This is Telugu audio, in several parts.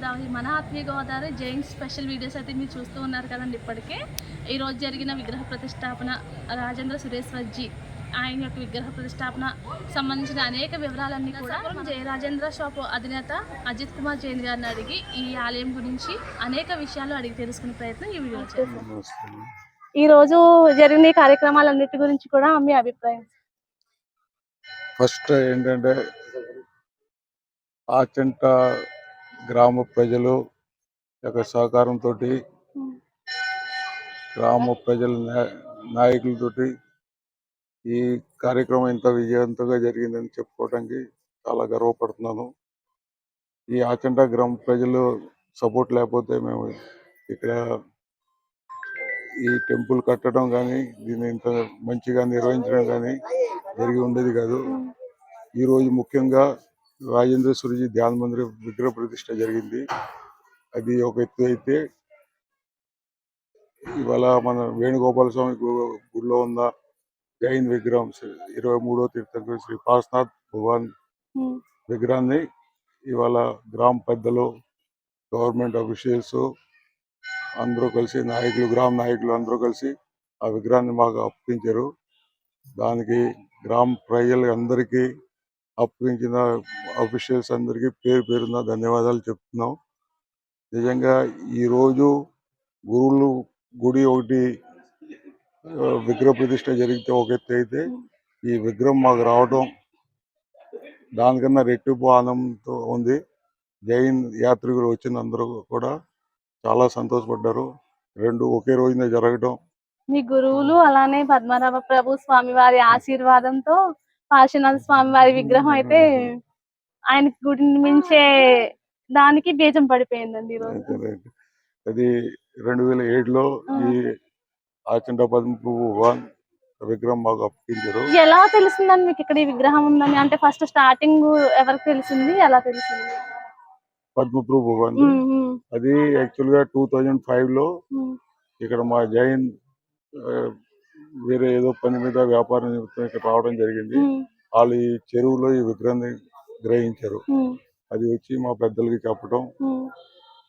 గోదావరి మన ఆత్మీయ గోదావరి జైన్ స్పెషల్ వీడియోస్ అయితే మీరు చూస్తూ ఉన్నారు కదండి ఇప్పటికే. ఈరోజు జరిగిన విగ్రహ ప్రతిష్టాపన రాజేంద్ర సురేశ్వర్జీ ఆయన యొక్క విగ్రహ ప్రతిష్టాపన సంబంధించిన అనేక వివరాలన్నీ కూడా జయ రాజేంద్ర షాప్ అధినేత అజిత్ కుమార్ జైన్ గారిని అడిగి ఈ ఆలయం గురించి అనేక విషయాలు అడిగి తెలుసుకునే ప్రయత్నం ఈ వీడియో చేస్తాం ఈ రోజు జరిగిన కార్యక్రమాలన్నిటి గురించి కూడా మీ అభిప్రాయం. ఫస్ట్ ఏంటంటే ఆచంట గ్రామ ప్రజలు యొక్క సహకారంతో గ్రామ ప్రజల నాయకులతోటి ఈ కార్యక్రమం ఇంత విజయవంతంగా జరిగిందని చెప్పుకోవడానికి చాలా గర్వపడుతున్నాను. ఈ ఆచంట గ్రామ ప్రజలు సపోర్ట్ లేకపోతే మేము ఇక్కడ ఈ టెంపుల్ కట్టడం కానీ దీన్ని ఇంత మంచిగా నిర్వహించడం కానీ జరిగి ఉండేది కాదు. ఈ రోజు ముఖ్యంగా రాజేంద్ర సురజీ ధ్యాన మందిర విగ్రహ ప్రతిష్ట జరిగింది. అది ఒక ఎత్తు అయితే ఇవాళ మన వేణుగోపాల స్వామి గుడిలో ఉన్న జైన్ విగ్రహం ఇరవై మూడో తీర్థంకర్ శ్రీ పాస్నాథ్ భగవాన్ విగ్రహాన్ని ఇవాళ గ్రామ పెద్దలు గవర్నమెంట్ అఫీషియల్స్ అందరూ కలిసి నాయకులు గ్రామ నాయకులు అందరూ కలిసి ఆ విగ్రహాన్ని మాకు అప్పగించారు. దానికి గ్రామ ప్రజలు అందరికీ అప్పగించిన అఫీషియల్స్ అందరికీ పేరు పేరున ధన్యవాదాలు చెప్తున్నాం. నిజంగా ఈరోజు గురువులు గుడి ఒకటి విగ్రహ ప్రతిష్ట జరిగితే ఒక ఎత్తు అయితే ఈ విగ్రహం మాకు రావడం దానికన్నా రెట్టింపు ఆనందంతో ఉంది. జైన్ యాత్రికులు వచ్చిన అందరూ కూడా చాలా సంతోషపడ్డారు. రెండు ఒకే రోజున జరగడం మీ గురువులు అలానే పద్మనాభ ప్రభు స్వామి వారి ఆశీర్వాదంతో పార్శ్వనాథ స్వామి వారి విగ్రహం అయితే ఆయన గుడిని మించే దానికి బీజం పడిపోయిందండి ఈరోజు. అది రెండు వేల ఏడులో ఈ ఆచండ పద్మ భగవాన్ విగ్రహం మాకు అప్పగించారు. ఎలా తెలిసిందని మీకు ఇక్కడ ఈ విగ్రహం ఉందని? అంటే ఫస్ట్ స్టార్టింగ్ ఎవరికి తెలిసింది? ఎలా తెలిసింది? పద్మప్రభు భగవాన్. అది యాక్చువల్గా టూ థౌజండ్ ఫైవ్లో ఇక్కడ మా జైన్ వేరే ఏదో పని మీద వ్యాపారం నిమిత్తం ఇక్కడ రావడం జరిగింది. వాళ్ళు ఈ చెరువులో ఈ విగ్రహాన్ని గ్రహించారు. అది వచ్చి మా పెద్దలకి చెప్పడం ఉమ్,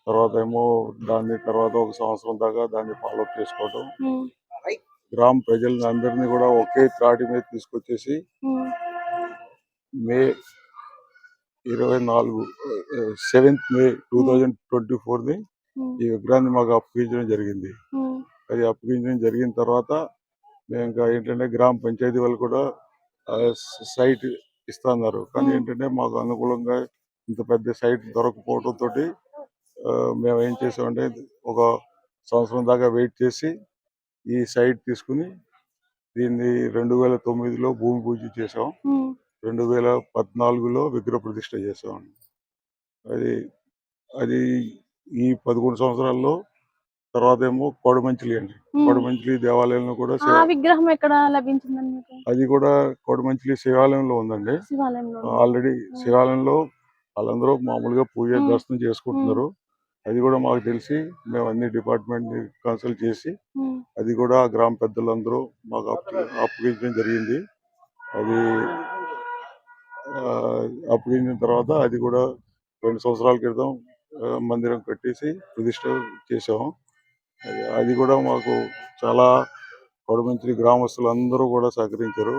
తర్వాత ఏమో దాన్ని తర్వాత ఒక సంవత్సరం దాకా దాన్ని ఫాలో చేసుకోవడం ఉమ్, గ్రామ ప్రజలని అందరినీ కూడా ఒకే త్రాటి మీద తీసుకొచ్చేసి మే ఇరవై నాలుగు seventh May two thousand twenty ఫోర్ని ఉమ్, ఈ విగ్రహాన్ని మాకు అప్పగించడం జరిగింది. అది అప్పగించడం జరిగిన తర్వాత ఇంకా ఏంటంటే గ్రామ పంచాయతీ వాళ్ళు కూడా సైట్ ఇస్తున్నారు కానీ. ఏంటంటే మాకు అనుకూలంగా ఇంత పెద్ద సైట్ దొరకపోవడం తోటి ఆ, మేము ఏం చేసామంటే ఒక సంవత్సరం దాకా వెయిట్ చేసి ఈ సైట్ తీసుకుని దీన్ని రెండు వేల తొమ్మిదిలో భూమి పూజ చేసాం. రెండు వేల పద్నాలుగులో విగ్రహ ప్రతిష్ట చేసాం అది అది ఈ పదకొండు సంవత్సరాల్లో తర్వాత ఏమో కోడమంచిలి అండి. కోడమంచిలి దేవాలయంలో కూడా విగ్రహం ఎక్కడ లభించిందండి అది కూడా కోడమంచిలి శివాలయంలో ఉందండి. ఆల్రెడీ శివాలయంలో వాళ్ళందరూ మామూలుగా పూజ. దర్శనం చేసుకుంటున్నారు. అది కూడా మాకు తెలిసి మేము అన్ని డిపార్ట్మెంట్ని కన్సల్ట్ చేసి అది కూడా గ్రామ పెద్దలందరూ మాకు అప్పు- అప్పగించడం జరిగింది. అది అప్పగించిన తర్వాత అది కూడా రెండు సంవత్సరాల క్రితం మందిరం కట్టేసి ప్రతిష్ట చేసాం అది అది కూడా మాకు చాలా కొడమంచి గ్రామస్తులు అందరూ కూడా సహకరించారు.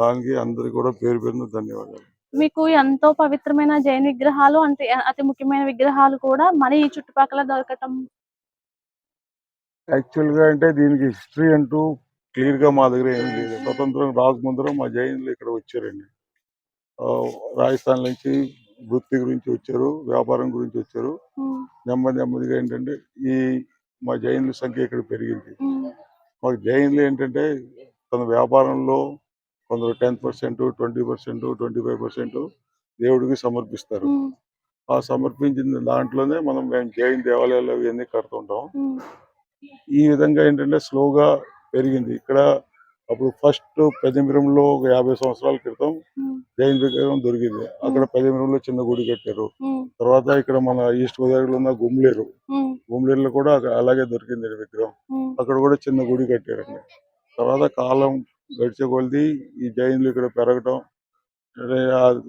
దానికి అందరికి కూడా పేరు పేరున ధన్యవాదాలు. మీకు ఎంతో పవిత్రమైన జైన విగ్రహాలు అంటే అతి ముఖ్యమైన విగ్రహాలు కూడా మన ఈ చుట్టుపక్కల దొరకటం. యాక్చువల్గా అంటే దీనికి హిస్టరీ అంటూ క్లియర్గా మా దగ్గర ఏం లేదు. స్వతంత్రం రాకముందర మా జైన్లు ఇక్కడ వచ్చారండి. రాజస్థాన్ నుంచి వృత్తి గురించి వచ్చారు వ్యాపారం గురించి వచ్చారు. నెమ్మది నెమ్మదిగా ఏంటంటే ఈ మా జైన్ల సంఖ్య ఇక్కడ పెరిగింది. మాకు జైన్లు ఏంటంటే తన వ్యాపారంలో కొందరు ten percent twenty percent twenty five percent దేవుడికి సమర్పిస్తారు. ఆ సమర్పించిన దాంట్లోనే మనం మేము జైన్ దేవాలయాలు ఇవన్నీ కడుతుంటాం. ఈ విధంగా ఏంటంటే స్లోగా పెరిగింది. ఇక్కడ అప్పుడు ఫస్ట్ పెదమిరంలో ఒక యాభై సంవత్సరాల క్రితం ఉమ్, జైన్ విగ్రహం దొరికింది. అక్కడ పెదమిరంలో చిన్న గుడి కట్టారు. ఉమ్, తర్వాత ఇక్కడ మన ఈస్ట్ గోదావరిలో ఉన్న గుమ్లేరు. గుమ్లేరులో కూడా అలాగే దొరికింది విగ్రహం. అక్కడ కూడా చిన్న గుడి కట్టారండి. తర్వాత కాలం గడిచే కొలది ఈ జైన్లు ఇక్కడ పెరగటం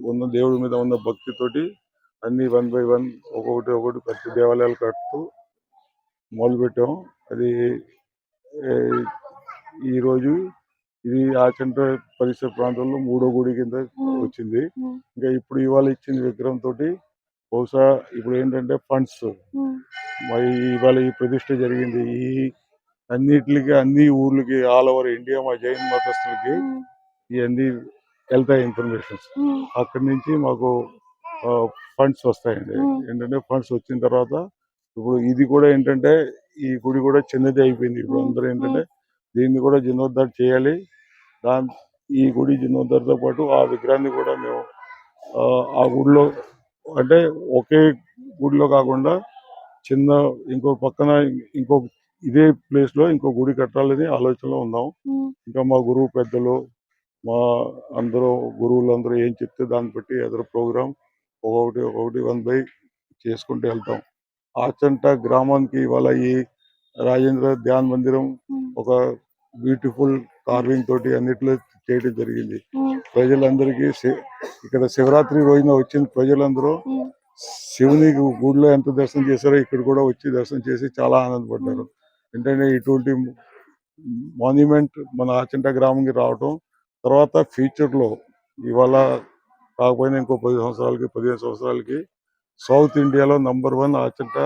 ఉన్న దేవుడి మీద ఉన్న భక్తితోటి అన్ని వన్ బై వన్ ఒక్కొక్కటి ఒకటి ప్రతి దేవాలయాలు కడుతూ మొదలు పెట్టాం అది ఏ, ఈ రోజు ఇది ఆచంట పరిసర ప్రాంతంలో మూడో గుడి కింద వచ్చింది. ఇంకా ఇప్పుడు ఇవాళ ఇచ్చిన విగ్రహం తోటి బహుశా ఇప్పుడు ఏంటంటే ఫండ్స్. మరి ఇవాళ ఈ ప్రతిష్ట జరిగింది. ఈ అన్నిటికి అన్ని ఊర్లకి ఆల్ ఓవర్ ఇండియా మా జైన్ మతస్థులకి ఇవన్నీ వెళ్తాయి ఇన్ఫర్మేషన్స్. అక్కడి నుంచి మాకు ఫండ్స్ వస్తాయండి. ఏంటంటే ఫండ్స్ వచ్చిన తర్వాత ఇప్పుడు ఇది కూడా ఏంటంటే ఈ గుడి కూడా చిన్నది అయిపోయింది. ఇప్పుడు. అందరూ ఏంటంటే దీన్ని కూడా జీర్ణోద్ధార చేయాలి. దాని ఈ గుడి జీర్ణోద్ధారతో పాటు ఆ విగ్రహాన్ని కూడా మేము ఆ, గుడిలో అంటే ఒకే గుడిలో కాకుండా చిన్న ఇంకో పక్కన ఇంకో ఇదే ప్లేస్లో ఇంకో గుడి కట్టాలని ఆలోచనలో ఉన్నాం. ఇంకా మా గురువు పెద్దలు మా అందరూ గురువులందరూ ఏం చెప్తే దాన్ని బట్టి ఎదురు ప్రోగ్రామ్ ఒక్కొక్కటి ఒక్కొక్కటి వన్ బై చేసుకుంటూ వెళ్తాం. ఆచంట గ్రామానికి ఇవాళ ఈ రాజేంద్ర ధ్యాన్ మందిరం ఒక బ్యూటిఫుల్ కార్వింగ్ తోటి అన్నిట్లో చేయడం జరిగింది. ప్రజలందరికీ ఇక్కడ శివరాత్రి రోజున వచ్చిన ప్రజలందరూ శివుని గుడిలో ఎంత దర్శనం చేశారో ఇక్కడ కూడా వచ్చి దర్శనం చేసి చాలా ఆనందపడ్డారు. ఏంటంటే ఇటువంటి మాన్యుమెంట్ మన ఆచంట గ్రామంకి రావటం తర్వాత ఫ్యూచర్లో ఇవాళ కాకపోయినా ఇంకో పది సంవత్సరాలకి పదిహేను సంవత్సరాలకి సౌత్ ఇండియాలో number one Achanta.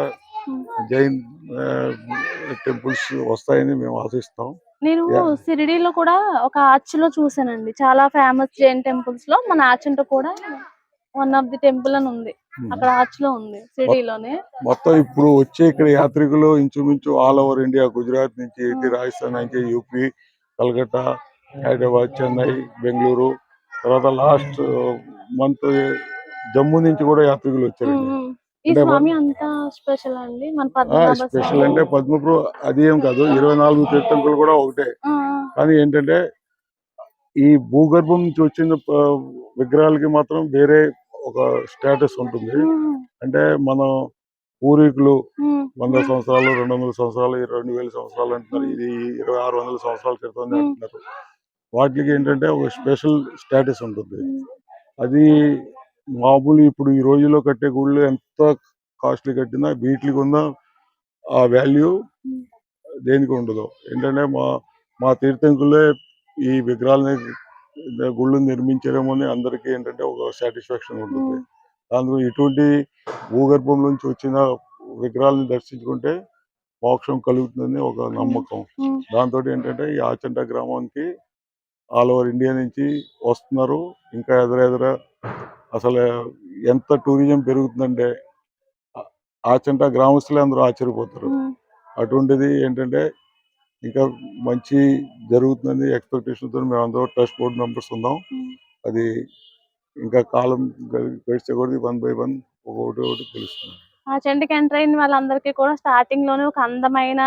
Jain temples వస్తాయని మేము ఆశిస్తాం. నేను. సిరిడీలో కూడా ఒక ఆర్చ్లో చూసానండి చాలా ఫేమస్ జైన్ టెంపుల్స్లో మన ఆర్చంట కూడా వన్ ఆఫ్ ది టెంపుల్ అని ఉంది. అక్కడ ఆర్చ్లో ఉంది సిరిడీలోనే. మొత్తం ఇప్పుడు వచ్చే ఇక్కడ యాత్రికులు ఇంచుమించు ఆల్ ఓవర్ ఇండియా గుజరాత్ నుంచి ఇటు రాజస్థాన్ నుంచి యూపీ కలకత్తా హైదరాబాద్ చెన్నై బెంగళూరు తర్వాత లాస్ట్ మంత్ జమ్మూ నుంచి కూడా యాత్రికులు ఉమ్, ఉమ్. ఈ స్వామి అంత స్పెషల్ అండి. మన స్పెషల్. అంటే పద్మపురు అది ఏం కాదు. ఇరవై నాలుగు తీర్థంకులు కూడా ఒకటే. కానీ ఏంటంటే ఈ భూగర్భం నుంచి వచ్చిన విగ్రహాలకి మాత్రం వేరే ఒక స్టేటస్ ఉంటుంది. అంటే మనం పూర్వీకులు వంద సంవత్సరాలు రెండు వందల సంవత్సరాలు రెండు వేల సంవత్సరాలు అంటున్నారు. ఇది ఇరవై ఆరు వందల సంవత్సరాల క్రితం. అంటున్నారు. వాటికి ఏంటంటే ఒక స్పెషల్ స్టేటస్ ఉంటుంది. అది మామూలు ఇప్పుడు ఈ రోజుల్లో కట్టే గుళ్ళు ఎంత కాస్ట్లీ కట్టినా వీటికి ఉన్న ఆ వాల్యూ. దేనికి ఉండదు. ఏంటంటే మా మా తీర్థంకులే ఈ విగ్రహాలని గుళ్ళు నిర్మించడము అని అందరికీ ఏంటంటే ఒక సాటిస్ఫాక్షన్ ఉంటుంది. అందులో ఇటువంటి భూగర్భం నుంచి వచ్చిన విగ్రహాలను దర్శించుకుంటే మోక్షం కలుగుతుందని ఒక నమ్మకం. దాంతో ఏంటంటే ఈ ఆచంట గ్రామానికి ఆల్ ఓవర్ ఇండియా నుంచి వస్తున్నారు. ఇంకా ఎదురెదుర అసలు ఎంత టూరిజం పెరుగుతుందంటే ఆ- ఆచంట గ్రామస్తులే అందరూ ఆశ్చర్యపోతారు. అటువంటిది ఏంటంటే ఇంకా మంచి జరుగుతుందని ఎక్స్పెక్టేషన్తో మేము అందరూ ట్రస్ట్ బోర్డు మెంబర్స్ ఉన్నాం. అది ఇంకా కాలం గడి- గడిచే కొద్దీ వన్ బై వన్ ఒకటి ఒకటి తెలుస్తుంది. ఆ చెంటకి ఎంటర్ అయిన వాళ్ళందరికీ కూడా స్టార్టింగ్లోనే ఒక అందమైన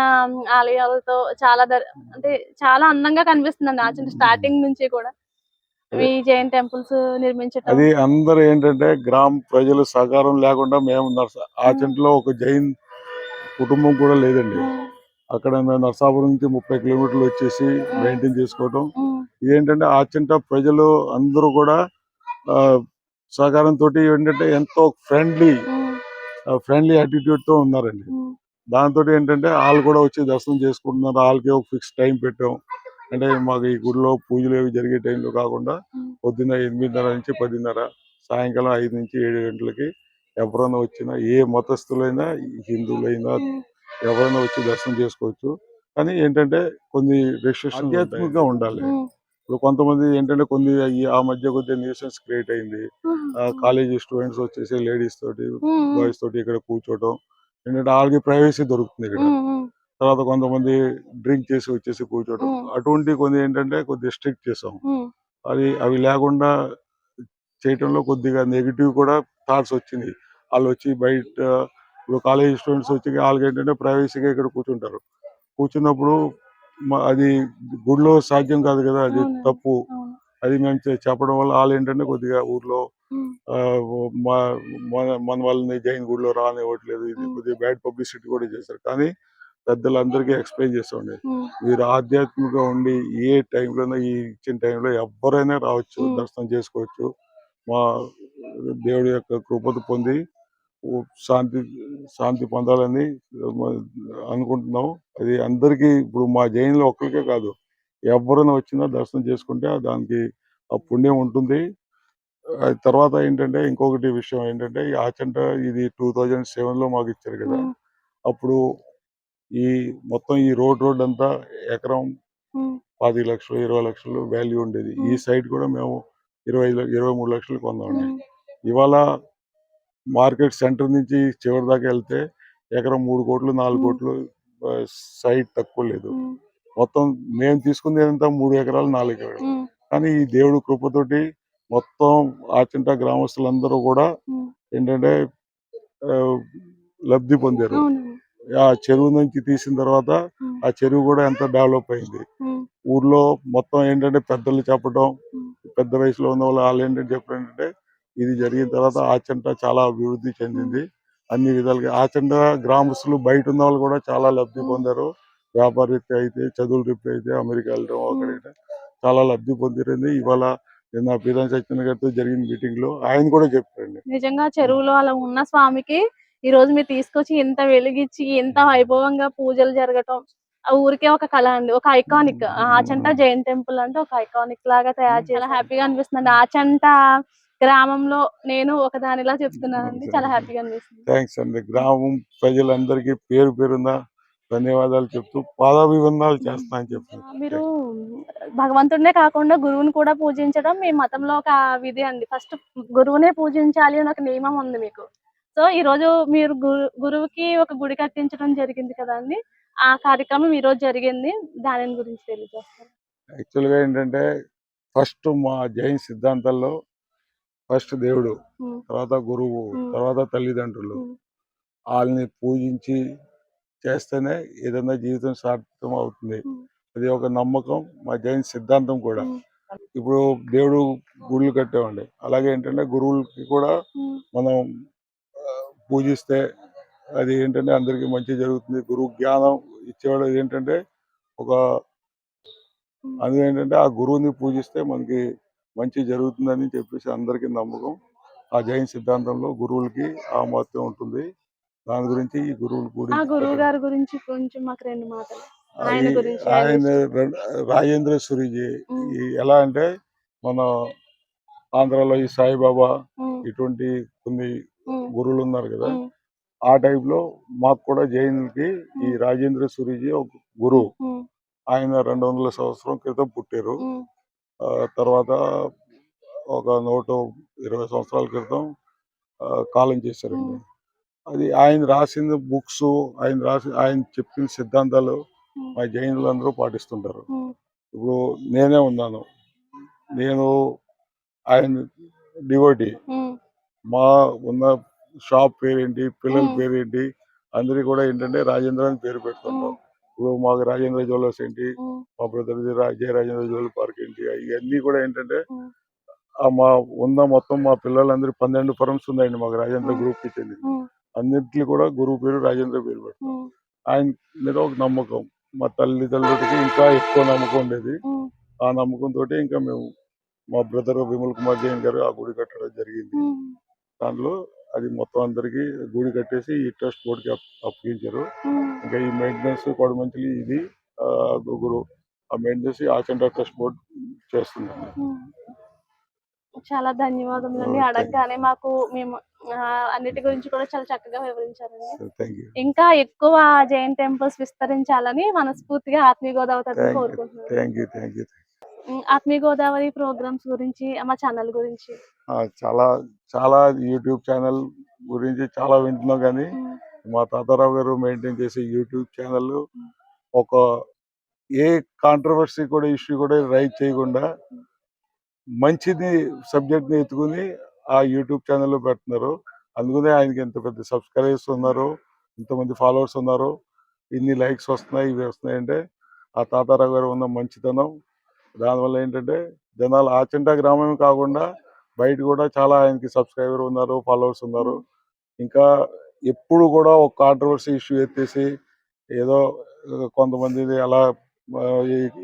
ఆలయాలతో చాలా అంటే చాలా అందంగా కనిపిస్తుందండి ఆ చెంట స్టార్టింగ్ నుంచి కూడా. ఈ జైన్ టెంపుల్స్ నిర్మించటం. అది అందరూ ఏంటంటే గ్రామ ప్రజలు సహకారం లేకుండా మేము నర్స ఆచంటలో ఒక జైన్ కుటుంబం కూడా లేదండి. అక్కడ మేము నర్సాపురం నుంచి ముప్పై కిలోమీటర్లు వచ్చేసి మెయింటైన్ చేసుకోవడం ఉమ్, ఇదేంటంటే ఆచంట ప్రజలు అందరూ కూడా ఆ, సహకారంతో ఏంటంటే ఎంతో ఫ్రెండ్లీ ఫ్రెండ్లీ తో ఉన్నారండి. దాంతో ఏంటంటే వాళ్ళు కూడా వచ్చి దర్శనం చేసుకుంటున్నారు. వాళ్ళకి ఒక ఫిక్స్ టైం పెట్టాం. అంటే మాకు ఈ గుడిలో పూజలు ఏవి జరిగే టైంలో కాకుండా. పొద్దున్న ఎనిమిదిన్నర నుంచి పదిన్నర సాయంకాలం ఐదు నుంచి ఏడు గంటలకి ఎవరైనా వచ్చినా ఏ మతస్థులైనా హిందువులైనా ఎవరైనా వచ్చి దర్శనం చేసుకోవచ్చు. కానీ ఏంటంటే కొన్ని రెస్ట్రిక్షన్ ఆధ్యాత్మికంగా ఉండాలి. ఇప్పుడు కొంతమంది ఏంటంటే కొన్ని ఆ మధ్య కొద్దిగా న్యూసెన్స్ క్రియేట్ అయింది. కాలేజీ స్టూడెంట్స్ వచ్చేసి లేడీస్ తోటి బాయ్స్ తోటి ఇక్కడ కూర్చోవడం ఏంటంటే వాళ్ళకి ప్రైవసీ దొరుకుతుంది ఇక్కడ. తర్వాత కొంతమంది డ్రింక్ చేసి వచ్చేసి కూర్చోవడం. అటువంటి కొన్ని ఏంటంటే కొద్దిగా స్ట్రిక్ట్ చేసాం. అది అవి లేకుండా చేయటంలో కొద్దిగా నెగిటివ్ కూడా థాట్స్ వచ్చినాయి. వాళ్ళు వచ్చి బయట ఇప్పుడు కాలేజ్ స్టూడెంట్స్ వచ్చి వాళ్ళకి ఏంటంటే ప్రైవసీగా ఇక్కడ కూర్చుంటారు. కూర్చున్నప్పుడు అది గుడిలో సాధ్యం కాదు కదా అది. తప్పు. అది మేము చెప్పడం వల్ల వాళ్ళు ఏంటంటే కొద్దిగా ఊర్లో మన వాళ్ళని జైన్ గుడిలో రానివ్వట్లేదు. ఇది. కొద్దిగా బ్యాడ్ పబ్లిసిటీ కూడా చేశారు. కానీ పెద్దలందరికీ ఎక్స్ప్లెయిన్ చేస్తాండి మీరు ఆధ్యాత్మికంగా ఉండి ఏ టైంలోనైనా ఈ ఇచ్చిన టైంలో ఎవరైనా రావచ్చు. దర్శనం చేసుకోవచ్చు. మా దేవుడి యొక్క కృపను పొంది శాంతి శాంతి పొందాలని అనుకుంటున్నాం. అది అందరికీ ఇప్పుడు మా జైన్లో ఒక్కరికే కాదు ఎవరైనా వచ్చినా దర్శనం చేసుకుంటే దానికి ఆ పుణ్యం ఉంటుంది. తర్వాత ఏంటంటే ఇంకొకటి విషయం ఏంటంటే ఈ ఆచంట ఇది టూ థౌజండ్ సెవెన్లో మాకు ఇచ్చారు కదా. అప్పుడు ఈ మొత్తం ఈ రోడ్ రోడ్ అంతా ఎకరం పది లక్షలు ఇరవై లక్షలు వాల్యూ ఉండేది. ఈ సైడ్ కూడా మేము ఇరవై ఇరవై మూడు లక్షలు ఉమ్, ఇవాళ మార్కెట్ సెంటర్ నుంచి చివరి దాకా వెళ్తే ఎకరం మూడు కోట్లు నాలుగు. కోట్లు సైడ్ తక్కువ లేదు. మొత్తం మేము తీసుకుంది అంతా మూడు ఎకరాలు నాలుగు ఎకరాలు. కానీ ఈ దేవుడు కృపతోటి మొత్తం ఆచంట గ్రామస్తులందరూ కూడా. ఏంటంటే లబ్ధి పొందారు. ఆ చెరువు నుంచి తీసిన తర్వాత ఆ చెరువు కూడా ఎంత డెవలప్ అయింది. ఊర్లో మొత్తం ఏంటంటే పెద్దలు చెప్పడం. పెద్ద వయసులో ఉన్న వాళ్ళు వాళ్ళు ఏంటంటే చెప్పడం ఏంటంటే ఇది జరిగిన తర్వాత ఆచంట చాలా అభివృద్ధి చెందింది. అన్ని విధాలుగా ఆచంట గ్రామస్తులు బయట ఉన్న వాళ్ళు కూడా చాలా లబ్ధి పొందారు. వ్యాపార రీత్యా అయితే చదువుల రీత్యా అయితే అమెరికా వెళ్ళడం అక్కడ చాలా లబ్ధి పొందిరింది ఇవాళ నిన్న పీరం సత్యనారాయణ గారితో జరిగిన మీటింగ్లో ఆయన కూడా చెప్పారండి. నిజంగా చెరువులో అలా ఉన్న స్వామికి ఈ రోజు మీరు తీసుకొచ్చి ఇంత వెలిగించి ఇంత వైభవంగా పూజలు జరగటం ఆ ఊరికే ఒక కళ అండి. ఒక ఐకానిక్ ఆచంట జైన్ టెంపుల్ అంటే ఒక ఐకానిక్ లాగా తయారు చేసి చాలా హ్యాపీగా అనిపిస్తుంది ఆచంట గ్రామంలో నేను ఒక దానిలా చెప్తున్నానండి. చాలా హ్యాపీగా అనిపిస్తుంది. థ్యాంక్స్ అండి. గ్రామం ప్రజలందరికీ పేరు పేరున ధన్యవాదాలు చెప్తూ పాదాభివందనాలు చేస్తా అని మీరు భగవంతుడినే కాకుండా గురువుని కూడా పూజించడం మీ మతంలో ఒక విధి అండి. ఫస్ట్ గురువునే పూజించాలి అని ఒక నియమం ఉంది మీకు. సో ఈ రోజు మీరు గురు గురువుకి ఒక గుడి కట్టించడం జరిగింది కదండి ఆ కార్యక్రమం ఈ రోజు జరిగింది. దాని గురించి తెలియజేస్తారు యాక్చువల్గా ఏంటంటే ఫస్ట్ మా జైన్ సిద్ధాంతాల్లో ఫస్ట్ దేవుడు తర్వాత గురువు. తర్వాత తల్లిదండ్రులు వాళ్ళని పూజించి చేస్తేనే ఏదైనా జీవితం సార్థకం అవుతుంది. అది ఒక నమ్మకం మా జైన్ సిద్ధాంతం కూడా. ఇప్పుడు దేవుడు గుడులు కట్టామండి. అలాగే ఏంటంటే గురువులకి కూడా మనం పూజిస్తే అది ఏంటంటే అందరికీ మంచి జరుగుతుంది. గురువు జ్ఞానం ఇచ్చేవాడు ఏంటంటే ఒక. అది ఏంటంటే ఆ గురువుని పూజిస్తే మనకి మంచి జరుగుతుందని చెప్పేసి అందరికీ నమ్మకం. ఆ జైన్ సిద్ధాంతంలో గురువులకి ఆ మహత్వం ఉంటుంది. దాని గురించి ఈ గురువుల గురించి గురువు గారి గురించి కొంచెం మాకు రెండు మాటలు. ఆయన రాజేంద్ర సూరిజీ ఎలా అంటే మన ఆంధ్రాలో ఈ సాయిబాబా ఇటువంటి కొన్ని గురువులు ఉన్నారు కదా. ఆ టైప్లో మాకు కూడా జైనులకి ఈ రాజేంద్ర సూరిజీ ఒక గురువు. ఆయన రెండు వందల సంవత్సరం క్రితం పుట్టారు. తర్వాత ఒక నూట ఇరవై సంవత్సరాల క్రితం కాలం చేశారండి. అది ఆయన రాసిన బుక్స్ ఆయన రాసి ఆయన చెప్పిన సిద్ధాంతాలు మా జైనులు అందరూ పాటిస్తుంటారు. ఇప్పుడు నేనే ఉన్నాను. నేను ఆయన డివోటీ మా ఉన్న షాప్ పేరేంటి పిల్లల. పేరేంటి అందరికి కూడా ఏంటంటే రాజేంద్ర అని పేరు పెడుతుంటాం మ్మ్. ఇప్పుడు మాకు రాజేంద్ర జ్యువెలర్స్ ఏంటి మా brother Jaya Rajendra jeweller park ఏంటి ఇవన్నీ కూడా ఏంటంటే మా ఉన్న మొత్తం మా పిల్లలందరూ పన్నెండు ఫర్మ్స్ ఉన్నాయండి మాకు రాజేంద్ర. గ్రూప్కి చెందింది. అన్నింటికి కూడా గురువు పేరు రాజేంద్ర పేరు పెడతాం. ఆయన మీద ఒక నమ్మకం. మా తల్లిదండ్రులకి ఇంకా ఎక్కువ నమ్మకం ఉండేది. ఆ నమ్మకం తోటి ఇంకా మేము మా బ్రదర్ విమల్ కుమార్ జైన్ గారు ఆ గుడి కట్టడం జరిగింది. దాంట్లో అది మొత్తం అందరికి గుడి కట్టేసి ఈ ట్రస్ట్ బోర్డుకి అప్- అప్పగించారు. ఇంకా ఈ మెయింటెనెన్స్ కొడమంచిలి ఇది గురు ఆ మెయింటెనెన్స్ ఆచండ ట్రస్ట్ బోర్డు చేస్తుందండి. చాలా ధన్యవాదములండి. అడగగానే మాకు మేము అన్నిటి గురించి కూడా చాలా చక్కగా వివరించారండి. ఇంకా ఎక్కువ జైన్ టెంపుల్స్ విస్తరించాలని మనస్ఫూర్తిగా ఆత్మీయ గోదావరి కోరుకుంటున్నాను. ఆత్మీయ గోదావరి ప్రోగ్రామ్స్ గురించి మా ఛానల్ గురించి. చాలా చాలా యూట్యూబ్ ఛానల్ గురించి చాలా వింటున్నాం కానీ మా తాతారావు గారు మెయింటైన్ చేసే యూట్యూబ్ ఛానల్ ఒక ఏ కాంట్రవర్సీ కూడా ఇష్యూ కూడా రైట్ చేయకుండా మంచిది సబ్జెక్ట్ని ఎత్తుకుని ఆ యూట్యూబ్ ఛానల్లో పెడుతున్నారు. అందుకనే ఆయనకి ఎంత పెద్ద సబ్స్క్రైబర్స్ ఉన్నారు ఇంతమంది ఫాలోవర్స్ ఉన్నారు. ఇన్ని లైక్స్ వస్తున్నాయి ఇవి వస్తున్నాయి అంటే ఆ తాతారావు గారు ఉన్న మంచితనం దానివల్ల ఏంటంటే జనాలు ఆచంట గ్రామమే కాకుండా బయట కూడా చాలా ఆయనకి సబ్స్క్రైబర్ ఉన్నారు ఫాలోవర్స్ ఉన్నారు. ఇంకా ఎప్పుడు కూడా ఒక కాంట్రవర్సీ ఇష్యూ ఎత్తేసి ఏదో ఆ, కొంతమందిని అలా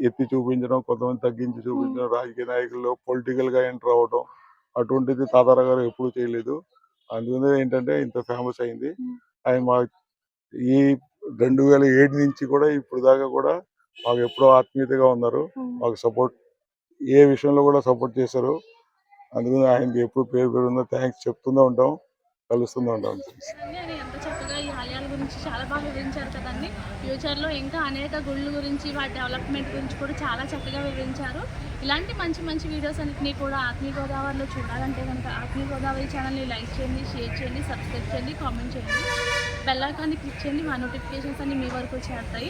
ఎత్తి చూపించడం కొంతమంది తగ్గించి చూపించడం రాజకీయ నాయకులు పొలిటికల్గా ఎంటర్ అవ్వడం అటువంటిది తాతారా గారు ఎప్పుడు చేయలేదు. అందుకనే ఏంటంటే ఇంత ఫేమస్ అయింది. ఆయన మా ఈ రెండు వేల ఏడు నుంచి కూడా ఇప్పుడు దాకా కూడా మాకు ఎప్పుడో ఆత్మీయతగా ఉన్నారు. మాకు సపోర్ట్ ఏ విషయంలో కూడా సపోర్ట్ చేశారు. అందుకని ఆయనకి ఎప్పుడు పేరు పేరుందో థ్యాంక్స్ చెప్తూనే ఉంటాం కలుస్తూనే ఉంటాం. చాలా బాగా వివరించారు కదండి. ఫ్యూచర్లో ఇంకా అనేక గుళ్ళ గురించి వాటి డెవలప్మెంట్ గురించి కూడా చాలా చక్కగా వివరించారు. ఇలాంటి మంచి మంచి వీడియోస్ అన్నింటినీ కూడా ఆత్మీయ గోదావరిలో చూడాలంటే కనుక ఆత్మీయ గోదావరి ఛానల్ని లైక్ చేయండి షేర్ చేయండి సబ్స్క్రైబ్ చేయండి కామెంట్ చేయండి. బెల్ ఐకాన్ని క్లిక్ చేయండి మా నోటిఫికేషన్స్ అన్ని మీ వరకు చేరుతాయి